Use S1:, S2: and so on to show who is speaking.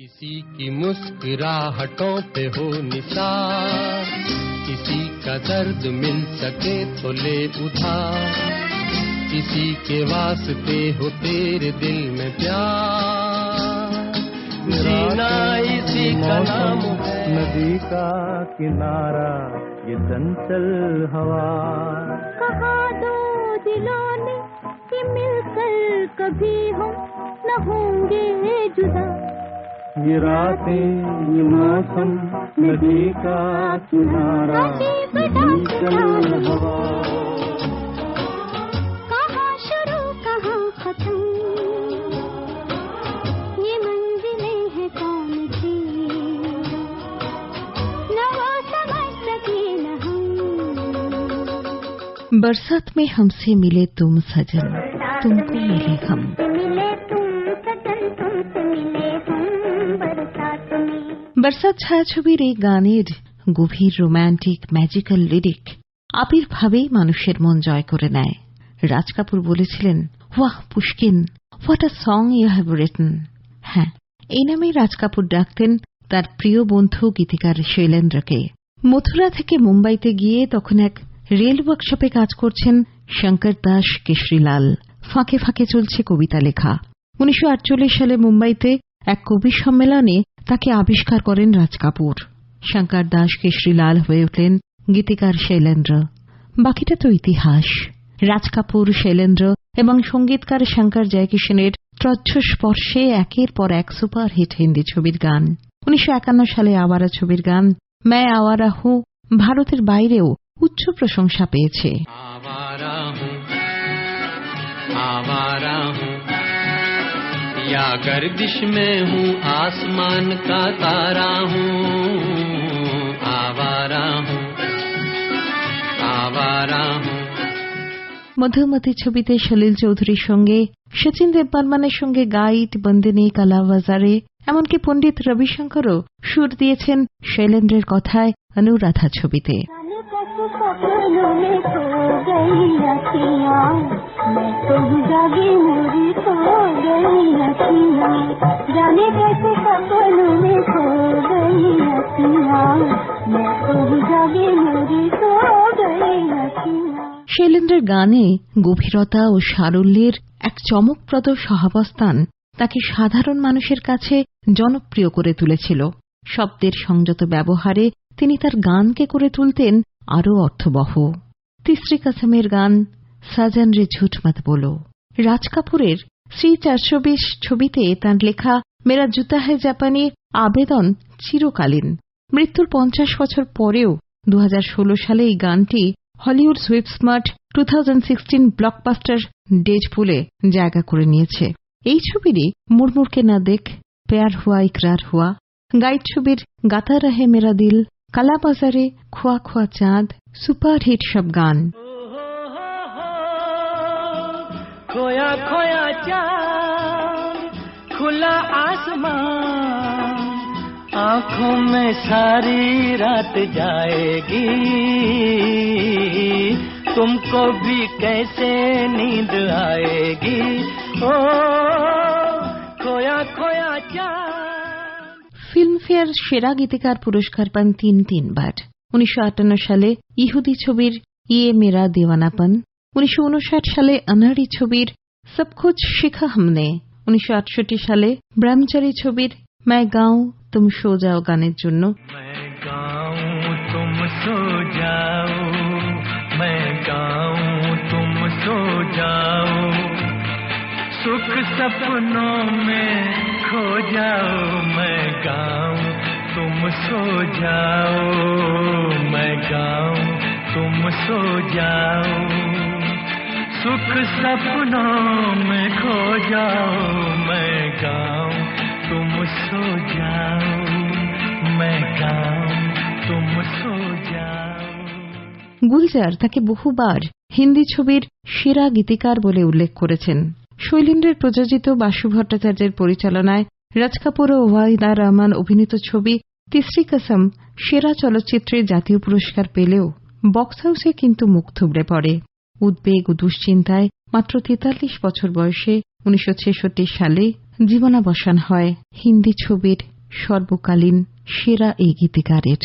S1: किसी की मुस्कुराहटों पे हो निसार किसी का दर्द मिल सके तो ले उधार किसी के वास्ते हो तेरे दिल में प्यार। जीना इसी का नाम है।
S2: नदी का किनारा ये चंचल हवा।
S3: कहा दो दिलों ने कि मिलकर कभी हम न होंगे जुदा।
S2: ये रातें ये मौसम नदी का किनारा ये चंचल हवा।
S3: कहाँ शुरू कहाँ खत्म? ये मंजिलें हैं कौन सी? न वो समझ सके न हम।
S4: बरसात में हमसे मिले तुम सजन तुमको मिले हम বরসাত ছায়াছবির এই গানের গভীর রোম্যান্টিক, ম্যাজিক্যাল লিরিক আবির্ভাবেই মানুষের মন জয় করে নেয়। রাজ কাপুর বলেছিলেন, ওয়াহ, Pushkin what a song you have written হ্যাঁ এই নামেই রাজ কাপুর ডাকতেন তার প্রিয় বন্ধু গীতিকার শৈলেন্দ্রকে। মথুরা থেকে মুম্বাইতে গিয়ে তখন এক রেল ওয়ার্কশপে কাজ করছেন শঙ্কর দাস কেশরীলাল। ফাঁকে ফাঁকে চলছে কবিতা লেখা। উনিশশো আটচল্লিশ সালে মুম্বাইতে এক কবি সম্মেলনে তাকে আবিষ্কার করেন রাজ কাপুর। শঙ্কর দাস কেশরীলাল হয়ে উঠলেন গীতিকার শৈলেন্দ্র। বাকিটা তো ইতিহাস। রাজ কাপুর, শৈলেন্দ্র এবং সঙ্গীতকার শঙ্কর জয়কিষণের ত্রচ্ছ স্পর্শে একের পর এক সুপার হিট হিন্দি ছবির গান। উনিশশো একান্ন সালে আওয়ারা ছবির গান ম্যায় আওয়ারা হু ভারতের বাইরেও উচ্চ প্রশংসা পেয়েছে।
S1: আওয়ারা হু। या गर्दिश में हूँ आसमान का तारा हूँ आवारा हूँ आवारा हूँ
S4: মধুমতি ছবিতে সলিল চৌধুরীর সঙ্গে সচিন দেববর্মানের সঙ্গে গাইড বন্দিনী কালাবাজারে এমনকি পণ্ডিত রবিশঙ্করও সুর দিয়েছেন শৈলেন্দ্রের কথায় অনুরাধা ছবিতে
S3: जाने कैसे सपनों में खो गई अखियाँ मैं तो जागी मोरी खो गई अखियाँ जाने कैसे सपनों में खो गई अखियाँ मैं तो जागी मोरी खो गई अखियाँ
S4: শৈলেন্দ্রের গানে গভীরতা ও সারল্যের এক চমকপ্রদ সহাবস্থান তাকে সাধারণ মানুষের কাছে জনপ্রিয় করে তুলেছিল শব্দের সংযত ব্যবহারে তিনি তার গানকে করে তুলতেন আরও অর্থবহ তিসরি কাসমের গান সাজান রে ঝুট মত বলো। রাজ কাপুরের শ্রী চারশো বিশ ছবিতে তাঁর লেখা মেরা জুতা হে জাপানি আবেদন চিরকালীন। মৃত্যুর পঞ্চাশ বছর পরেও দু হাজার ষোলো সালে এই গানটি Hollywood sweep smart to blockbuster ডেজপুলে জায়গা করে নিয়েছে। এই ছবিরই মুড়মুড়কে না দেখ, পেয়ার হুয়া ইকরার হুয়া। গাইড ছবির গাতা রহে মেরা দিল কালাবাজারে খোয়া খোয়া চাঁদ, সুপারহিট সব গান।
S5: खोया खोया चांद खुला आसमान आंखों में सारी रात जाएगी तुमको भी कैसे नींद आएगी ओ खोया खोया चांद
S4: ফিল্মফেয়ার সেরা গীতিকার পুরস্কার পান তিন তিনবার উনিশশো সালে ইহুদি ছবির ইয়ে মেরা দেওয়ানাপন উনিশশো সালে অনারি ছবির সবকুছ শিখা হামনে উনিশশো সালে ব্রহ্মচারী ছবির ম্যায় গাঁও তুম সো যাও গানের জন্য
S5: मैं गाऊं तुम सो जाओ मैं गाऊं तुम सो जाओ सुख सपनों में खो जाओ मैं गाऊं तुम सो जाओ मैं गाऊं तुम सो जाओ सुख सपनों में खो जाओ मैं गाऊं तुम सो जाओ मैं गाऊं तुम सो जाओ
S4: গুলজার তাকে বহুবার হিন্দি ছবির সেরা গীতিকার বলে উল্লেখ করেছেন শৈলেন্দ্রের প্রযোজিত বাসু ভট্টাচার্যের পরিচালনায় রাজ কাপুর ও ওয়াহিদা রহমান অভিনীত ছবি তিসরি কসম সেরা চলচ্চিত্রে জাতীয় পুরস্কার পেলেও বক্স হাউসে কিন্তু মুখ থুবড়ে পড়ে উদ্বেগ ও দুশ্চিন্তায় মাত্র তেতাল্লিশ বছর বয়সে উনিশশো ছেষট্টি সালে জীবনাবসান হয় হিন্দি ছবির সর্বকালীন সেরা এই গীতিকারের।